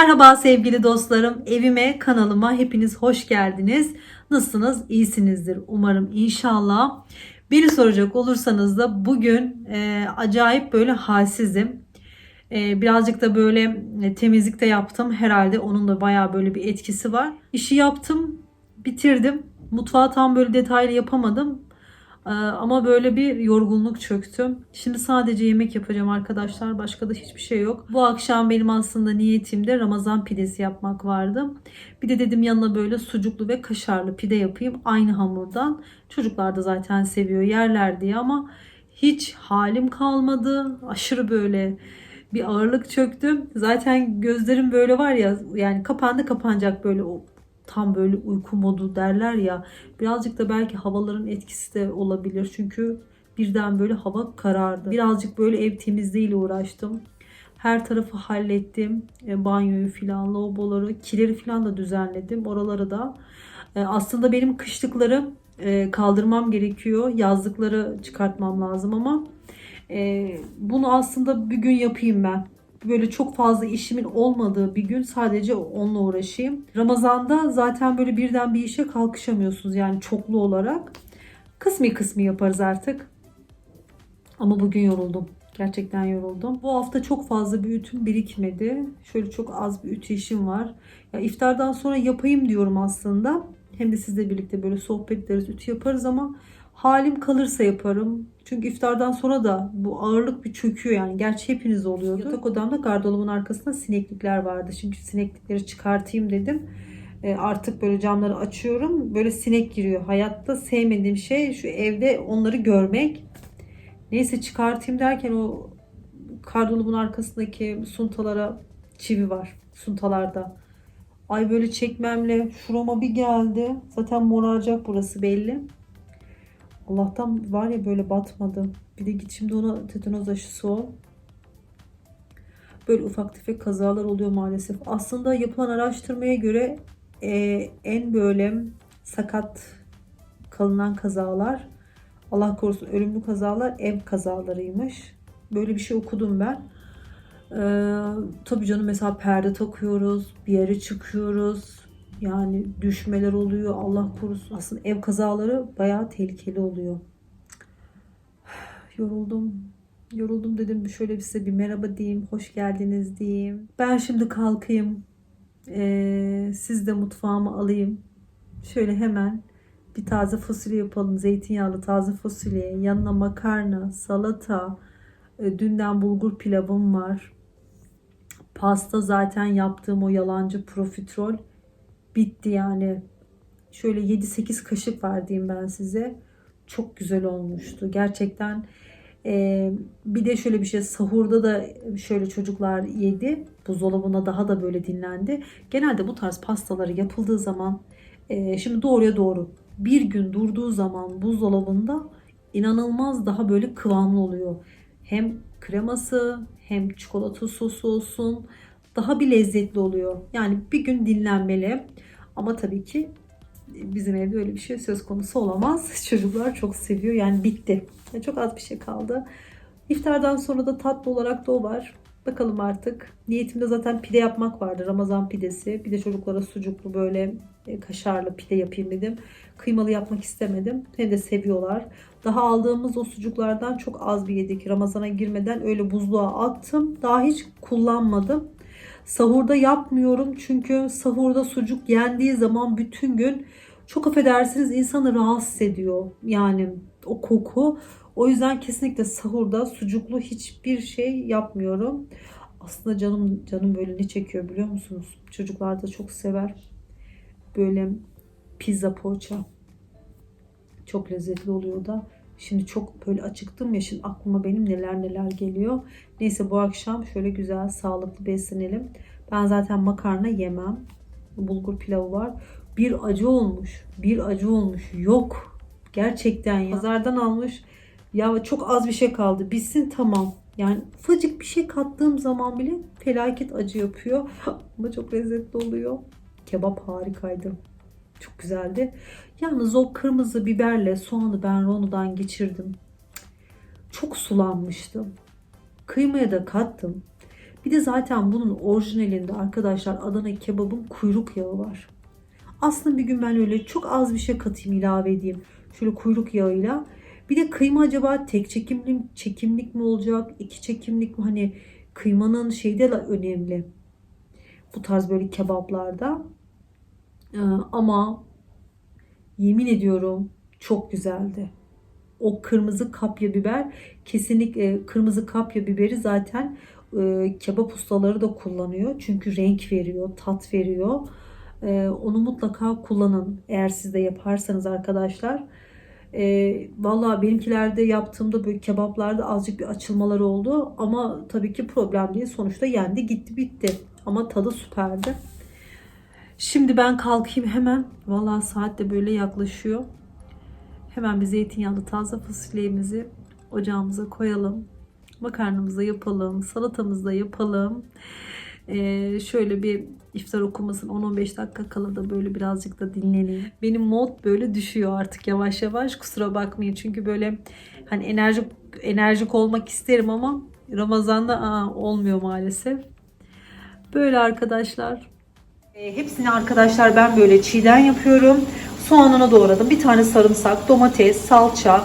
Merhaba sevgili dostlarım. Evime, kanalıma hepiniz hoş geldiniz. Nasılsınız? İyisinizdir. Umarım inşallah. Beni soracak olursanız da bugün e, acayip böyle halsizim. E, birazcık da böyle e, temizlik de yaptım. Herhalde onun da bayağı böyle bir etkisi var. İşi yaptım, bitirdim. Mutfağı tam böyle detaylı yapamadım. Ee, Ama böyle bir yorgunluk çöktü. Şimdi sadece yemek yapacağım arkadaşlar. Başka da hiçbir şey yok. Bu akşam benim aslında niyetimde Ramazan pidesi yapmak vardı. Bir de dedim yanına böyle sucuklu ve kaşarlı pide yapayım. Aynı hamurdan. Çocuklar da zaten seviyor yerler diye ama hiç halim kalmadı. Aşırı böyle bir ağırlık çöktü. Zaten gözlerim böyle var ya yani kapandı kapanacak böyle tam böyle uyku modu derler ya. Birazcık da belki havaların etkisi de olabilir. Çünkü birden böyle hava karardı. Birazcık böyle ev temizliğiyle uğraştım. Her tarafı hallettim. E, banyoyu filan, lavaboları, kileri filan da düzenledim. Oraları da. E, aslında benim kışlıkları e, kaldırmam gerekiyor. Yazlıkları çıkartmam lazım ama e, bunu aslında bir gün yapayım ben böyle çok fazla işimin olmadığı bir gün sadece onunla uğraşayım. Ramazanda zaten böyle birden bir işe kalkışamıyorsunuz yani çoklu olarak. Kısmi kısmi yaparız artık. Ama bugün yoruldum. Gerçekten yoruldum. Bu hafta çok fazla bir ütüm birikmedi. Şöyle çok az bir ütü işim var. Ya iftardan sonra yapayım diyorum aslında. Hem de sizle birlikte böyle sohbet ederiz, ütü yaparız ama halim kalırsa yaparım. Çünkü iftardan sonra da bu ağırlık bir çöküyor yani. Gerçi hepiniz oluyordu. Yatak odamda gardırobun arkasında sineklikler vardı. Şimdi sineklikleri çıkartayım dedim. E, artık böyle camları açıyorum. Böyle sinek giriyor. Hayatta sevmediğim şey şu evde onları görmek. Neyse çıkartayım derken o kardolabın arkasındaki suntalara çivi var. Suntalarda. Ay böyle çekmemle şurama bir geldi. Zaten moraracak burası belli. Allah'tan var ya böyle batmadı. Bir de git şimdi ona tetanoz aşısı ol. Böyle ufak tefek kazalar oluyor maalesef. Aslında yapılan araştırmaya göre e, en böyle sakat kalınan kazalar Allah korusun ölümlü kazalar ev kazalarıymış. Böyle bir şey okudum ben. Ee, tabii canım mesela perde takıyoruz, bir yere çıkıyoruz. Yani düşmeler oluyor Allah korusun. Aslında ev kazaları bayağı tehlikeli oluyor. Yoruldum. Yoruldum dedim şöyle bir size bir merhaba diyeyim. Hoş geldiniz diyeyim. Ben şimdi kalkayım. Ee, siz de mutfağıma alayım. Şöyle hemen bir taze fasulye yapalım. Zeytinyağlı taze fasulye. Yanına makarna, salata. e, Dünden bulgur pilavım var. Pasta zaten yaptığım o yalancı profiterol bitti yani. Şöyle 7-8 kaşık var diyeyim ben size. Çok güzel olmuştu. Gerçekten ee, bir de şöyle bir şey sahurda da şöyle çocuklar yedi. Buzdolabına daha da böyle dinlendi. Genelde bu tarz pastaları yapıldığı zaman e, şimdi doğruya doğru bir gün durduğu zaman buzdolabında inanılmaz daha böyle kıvamlı oluyor. Hem kreması hem çikolata sosu olsun daha bir lezzetli oluyor. Yani bir gün dinlenmeli. Ama tabii ki bizim evde öyle bir şey söz konusu olamaz. Çocuklar çok seviyor. Yani bitti. Yani çok az bir şey kaldı. İftardan sonra da tatlı olarak da o var. Bakalım artık. Niyetimde zaten pide yapmak vardı. Ramazan pidesi. Bir de çocuklara sucuklu böyle e, kaşarlı pide yapayım dedim. Kıymalı yapmak istemedim. Hem de seviyorlar. Daha aldığımız o sucuklardan çok az bir yedik. Ramazana girmeden öyle buzluğa attım. Daha hiç kullanmadım. Sahurda yapmıyorum çünkü sahurda sucuk yendiği zaman bütün gün çok affedersiniz insanı rahatsız ediyor. Yani o koku. O yüzden kesinlikle sahurda sucuklu hiçbir şey yapmıyorum. Aslında canım canım böyle ne çekiyor biliyor musunuz? Çocuklar da çok sever. Böyle pizza poğaça. Çok lezzetli oluyor da. Şimdi çok böyle acıktım ya şimdi aklıma benim neler neler geliyor. Neyse bu akşam şöyle güzel sağlıklı beslenelim. Ben zaten makarna yemem. Bulgur pilavı var. Bir acı olmuş. Bir acı olmuş. Yok. Gerçekten ya. Pazardan almış. Ya çok az bir şey kaldı. Bitsin tamam. Yani ufacık bir şey kattığım zaman bile felaket acı yapıyor. Ama çok lezzetli oluyor. Kebap harikaydı. Çok güzeldi. Yalnız o kırmızı biberle soğanı ben rondodan geçirdim. Çok sulanmıştı. Kıymaya da kattım. Bir de zaten bunun orijinalinde arkadaşlar Adana kebabın kuyruk yağı var. Aslında bir gün ben öyle çok az bir şey katayım ilave edeyim. Şöyle kuyruk yağıyla. Bir de kıyma acaba tek çekimlik, çekimlik mi olacak? iki çekimlik mi? Hani kıymanın şeyi de önemli. Bu tarz böyle kebaplarda. Ee, ama yemin ediyorum çok güzeldi. O kırmızı kapya biber kesinlikle kırmızı kapya biberi zaten e, kebap ustaları da kullanıyor. Çünkü renk veriyor, tat veriyor. E, onu mutlaka kullanın eğer siz de yaparsanız arkadaşlar. E, Valla benimkilerde yaptığımda böyle kebaplarda azıcık bir açılmalar oldu. Ama tabii ki problem değil. Sonuçta yendi gitti bitti. Ama tadı süperdi. Şimdi ben kalkayım hemen. Valla saat de böyle yaklaşıyor. Hemen bir zeytinyağlı taze fasulyemizi ocağımıza koyalım. Makarnamızı yapalım. Salatamızı da yapalım. Ee, şöyle bir iftar okumasın 10-15 dakika kala da böyle birazcık da dinleneyim. Benim mod böyle düşüyor artık yavaş yavaş. Kusura bakmayın çünkü böyle hani enerjik enerjik olmak isterim ama Ramazan'da aa, olmuyor maalesef. Böyle arkadaşlar. E, hepsini arkadaşlar ben böyle çiğden yapıyorum. Soğanını doğradım. Bir tane sarımsak, domates, salça,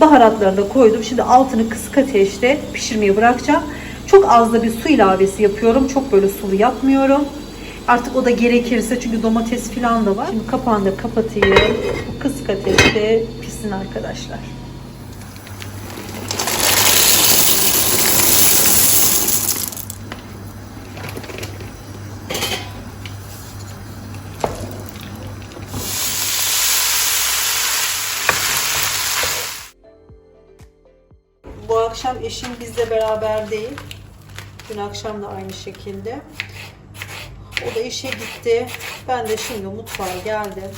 baharatlarını da koydum. Şimdi altını kısık ateşte pişirmeye bırakacağım. Çok az da bir su ilavesi yapıyorum. Çok böyle sulu yapmıyorum. Artık o da gerekirse çünkü domates falan da var. Şimdi kapağını da kapatayım. Kısık ateşte pişsin arkadaşlar. Akşam eşim bizle beraber değil. Dün akşam da aynı şekilde. O da işe gitti. Ben de şimdi mutfağa geldim.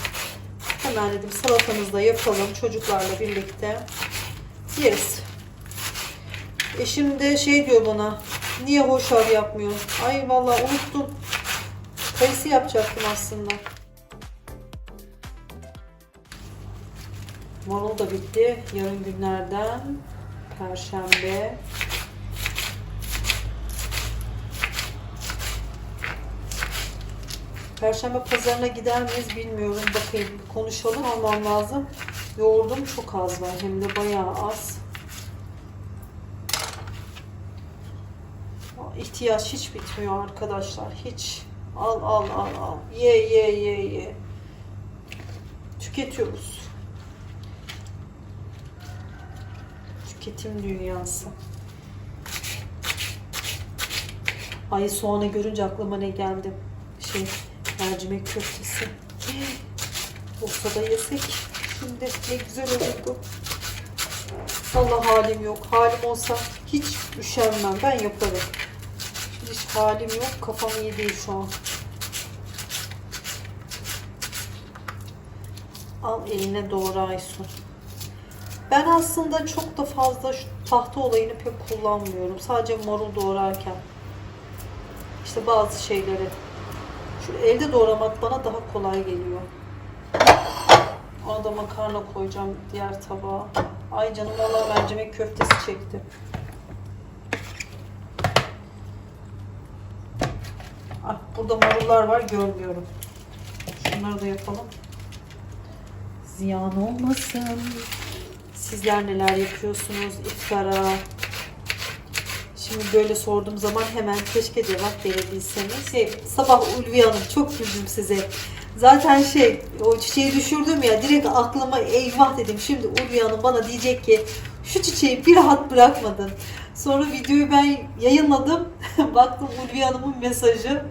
Hemen dedim salatamızı da yapalım çocuklarla birlikte. Yeriz. Eşim de şey diyor bana. Niye hoşaf yapmıyor? Ay vallahi unuttum. Kayısı yapacaktım aslında. Marul da bitti. Yarın günlerden Perşembe. Perşembe pazarına gider miyiz bilmiyorum. Bakayım konuşalım almam lazım. Yoğurdum çok az var. Hem de bayağı az. İhtiyaç hiç bitmiyor arkadaşlar. Hiç. Al al al al. Ye ye ye ye. Tüketiyoruz. Tüketim dünyası. Ay soğanı görünce aklıma ne geldi? Şey, mercimek köftesi. Olsa da yesek. Şimdi ne güzel olurdu. Allah halim yok. Halim olsa hiç üşenmem. Ben yaparım. Hiç halim yok. Kafam iyi değil şu an. Al eline doğru Aysun. Ben aslında çok da fazla şu tahta olayını pek kullanmıyorum. Sadece marul doğrarken. İşte bazı şeyleri. Şu elde doğramak bana daha kolay geliyor. Ona da makarna koyacağım diğer tabağa. Ay canım valla mercimek köftesi çekti. Ah, burada marullar var görmüyorum. Şunları da yapalım. Ziyan olmasın. Sizler neler yapıyorsunuz iftara? Şimdi böyle sorduğum zaman hemen keşke cevap verebilseniz. Şey, sabah Ulviye Hanım çok güldüm size. Zaten şey o çiçeği düşürdüm ya direkt aklıma eyvah dedim. Şimdi Ulviye Hanım bana diyecek ki şu çiçeği bir rahat bırakmadın. Sonra videoyu ben yayınladım. Baktım Ulviye Hanım'ın mesajı.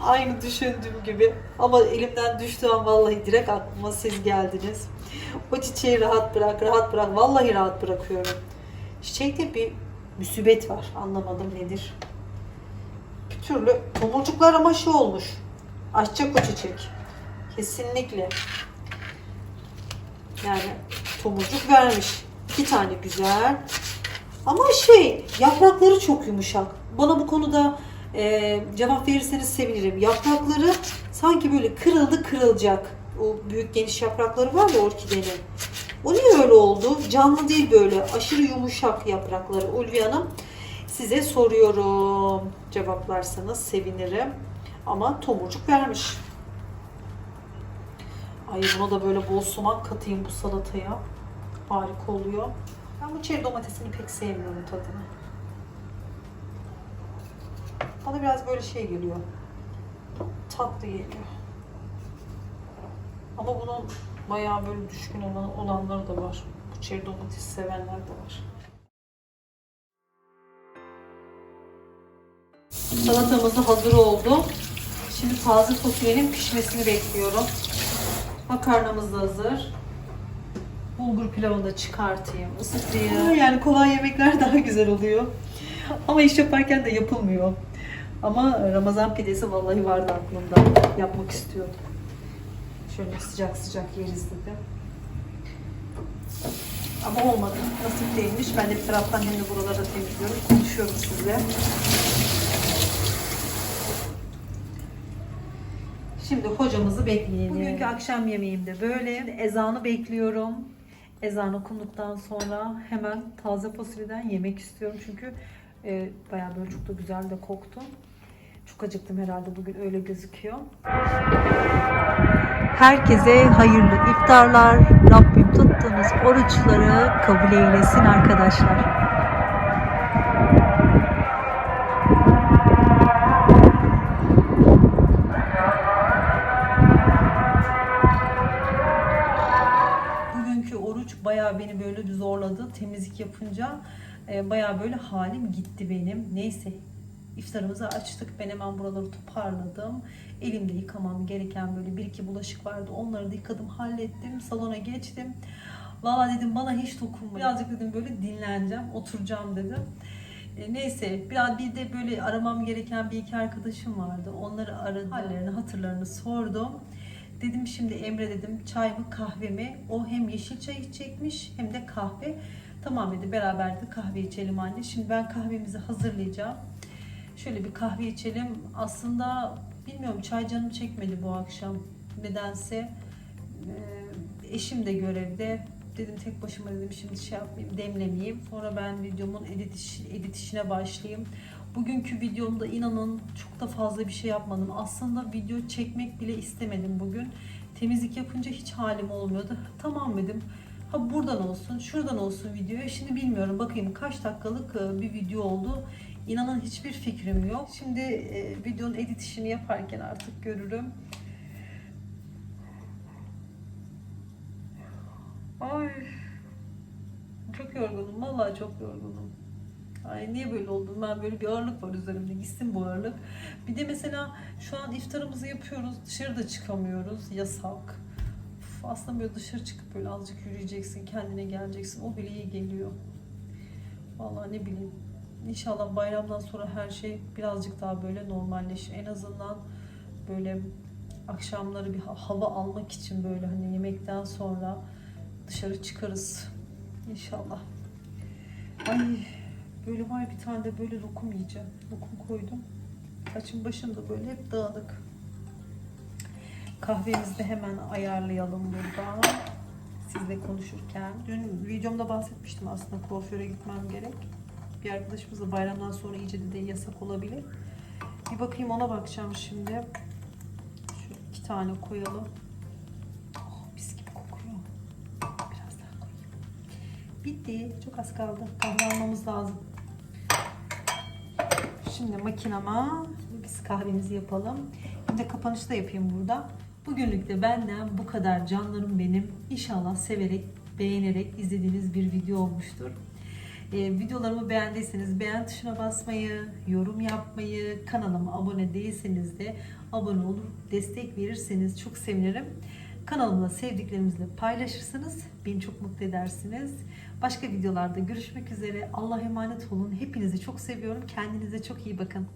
Aynı düşündüğüm gibi. Ama elimden düştüğü an vallahi direkt aklıma siz geldiniz. O çiçeği rahat bırak, rahat bırak. Vallahi rahat bırakıyorum. Çiçekte bir müsibet var. Anlamadım nedir. Bir türlü tomurcuklar ama şey olmuş. Açacak o çiçek. Kesinlikle. Yani tomurcuk vermiş. İki tane güzel. Ama şey yaprakları çok yumuşak. Bana bu konuda e, cevap verirseniz sevinirim. Yaprakları sanki böyle kırıldı kırılacak. O büyük geniş yaprakları var ya orkidenin. O niye öyle oldu? Canlı değil böyle. Aşırı yumuşak yaprakları Ulvi Hanım. Size soruyorum. Cevaplarsanız sevinirim. Ama tomurcuk vermiş. Ay buna da böyle bol sumak katayım bu salataya. Harika oluyor. Ben bu çeri domatesini pek sevmiyorum tadını. Bana biraz böyle şey geliyor. Tatlı geliyor. Ama bunun bayağı böyle düşkün olan, olanları da var. Bu çeri domates sevenler de var. Salatamız da hazır oldu. Şimdi taze fasulyenin pişmesini bekliyorum. Makarnamız da hazır. Bulgur pilavını da çıkartayım, ısıtayım. Yani kolay yemekler daha güzel oluyor. Ama iş yaparken de yapılmıyor. Ama Ramazan pidesi vallahi vardı aklımda. Yapmak istiyordum. Şöyle sıcak sıcak yeriz dedim. Ama olmadı. Nasip değilmiş. Ben de bir taraftan hem de buraları temizliyorum. Konuşuyorum sizle. Şimdi hocamızı bekleyelim. Bugünkü akşam yemeğimde böyle. Şimdi ezanı bekliyorum. Ezan okunduktan sonra hemen taze fasulyeden yemek istiyorum. Çünkü e, bayağı böyle çok da güzel de koktu. Çok acıktım herhalde bugün öyle gözüküyor. Herkese hayırlı iftarlar. Rabbim tuttuğunuz oruçları kabul eylesin arkadaşlar. Bayağı beni böyle zorladı. Temizlik yapınca e, bayağı böyle halim gitti benim. Neyse iftarımızı açtık. Ben hemen buraları toparladım. Elimde yıkamam gereken böyle bir iki bulaşık vardı. Onları da yıkadım, hallettim. Salona geçtim. Valla dedim bana hiç dokunma. Birazcık dedim böyle dinleneceğim, oturacağım dedim. E, neyse biraz bir de böyle aramam gereken bir iki arkadaşım vardı. Onları aradım. Hallerini, hatırlarını sordum. Dedim şimdi Emre dedim çay mı kahve mi? O hem yeşil çay içecekmiş hem de kahve. Tamam dedi beraber de kahve içelim anne. Şimdi ben kahvemizi hazırlayacağım. Şöyle bir kahve içelim. Aslında bilmiyorum çay canım çekmedi bu akşam. Nedense Ee, eşim de görevde. Dedim tek başıma dedim şimdi şey yapmayayım demlemeyeyim. Sonra ben videomun edit, iş- edit işine başlayayım. Bugünkü videomda inanın çok da fazla bir şey yapmadım. Aslında video çekmek bile istemedim bugün. Temizlik yapınca hiç halim olmuyordu. Tamam dedim. Ha buradan olsun, şuradan olsun videoya. Şimdi bilmiyorum. Bakayım kaç dakikalık e, bir video oldu. İnanın hiçbir fikrim yok. Şimdi e, videonun edit işini yaparken artık görürüm. Ay. Çok yorgunum. Vallahi çok yorgunum. Ay niye böyle oldum? Ben böyle bir ağırlık var üzerimde. Gitsin bu ağırlık. Bir de mesela şu an iftarımızı yapıyoruz. Dışarıda çıkamıyoruz. Yasak. Uf, aslında böyle dışarı çıkıp böyle azıcık yürüyeceksin. Kendine geleceksin. O bile iyi geliyor. Vallahi ne bileyim. İnşallah bayramdan sonra her şey birazcık daha böyle normalleşir. En azından böyle akşamları bir ha- hava almak için böyle hani yemekten sonra dışarı çıkarız. İnşallah. Ay böyle var bir tane de böyle lokum yiyeceğim. Lokum koydum. Saçım başım da böyle hep dağınık. Kahvemizi de hemen ayarlayalım burada. Sizle konuşurken. Dün videomda bahsetmiştim aslında kuaföre gitmem gerek. Bir arkadaşımız da bayramdan sonra iyice de yasak olabilir. Bir bakayım ona bakacağım şimdi. Şöyle iki tane koyalım. Oh, mis gibi kokuyor. Biraz daha koyayım. Bitti. Çok az kaldı. Kahve almamız lazım. Şimdi makinama biz kahvemizi yapalım. Bir de kapanışı da yapayım burada. Bugünlük de benden bu kadar canlarım benim. İnşallah severek, beğenerek izlediğiniz bir video olmuştur. Ee, videolarımı beğendiyseniz beğen tuşuna basmayı, yorum yapmayı, kanalıma abone değilseniz de abone olur, destek verirseniz çok sevinirim. Kanalımda sevdiklerinizle paylaşırsanız beni çok mutlu edersiniz. Başka videolarda görüşmek üzere. Allah'a emanet olun. Hepinizi çok seviyorum. Kendinize çok iyi bakın.